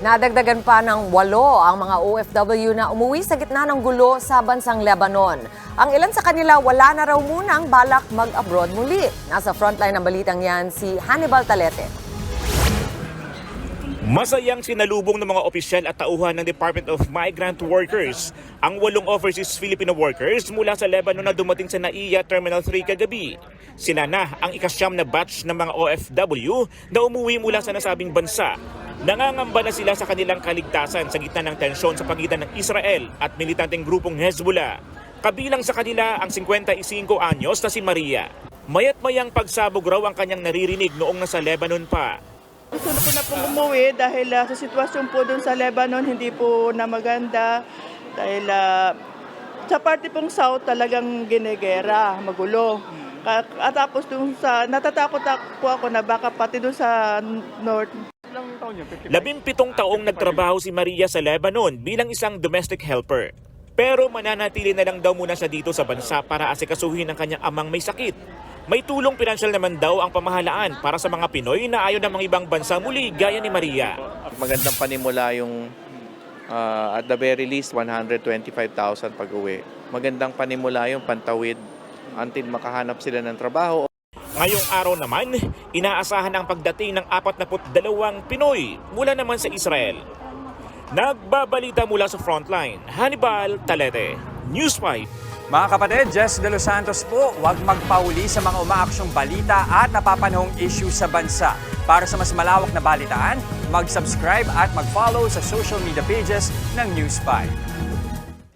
Nadagdagan pa ng walo ang mga OFW na umuwi sa gitna ng gulo sa bansang Lebanon. Ang ilan sa kanila wala na raw munang balak mag-abroad muli. Nasa frontline ng balitang yan si Hannibal Talete. Masayang sinalubong ng mga opisyal at tauhan ng Department of Migrant Workers ang walong overseas Filipino workers mula sa Lebanon na dumating sa NAIA Terminal 3 kagabi. Sila na ang ikasyam na batch ng mga OFW na umuwi mula sa nasabing bansa. Nangangamba na sila sa kanilang kaligtasan sa gitna ng tensyon sa pagitan ng Israel at militanteng grupong Hezbollah. Kabilang sa kanila ang 55 anyos na si Maria. Mayat mayang pagsabog raw ang kanyang naririnig noong nasa Lebanon pa. Gusto ko na pong umuwi dahil ah, sa sitwasyon po doon sa Lebanon hindi po na maganda dahil ah, sa parte pong South talagang ginegera, magulo. At tapos doon sa natatakot ako na baka pati doon sa North Labimpitong taong nagtrabaho si Maria sa Lebanon bilang isang domestic helper. Pero mananatili na lang daw muna siya dito sa bansa para asikasuhin ang kanyang amang may sakit. May tulong pinansyal naman daw ang pamahalaan para sa mga Pinoy na ayaw ng mga ibang bansa muli gaya ni Maria. magandang panimula yung ah, at the very least 125,000 pag uwi. Magandang panimula yung pantawid until makahanap sila ng trabaho. Ngayong araw naman, inaasahan ang pagdating ng 42 Pinoy mula naman sa Israel. Nagbabalita mula sa frontline, Hannibal Talete, News 5. Mga kapatid, Jess De Los Santos po, huwag magpauli sa mga umaaksyong balita at napapanahong issue sa bansa. Para sa mas malawak na balitaan, mag-subscribe at mag-follow sa social media pages ng News 5.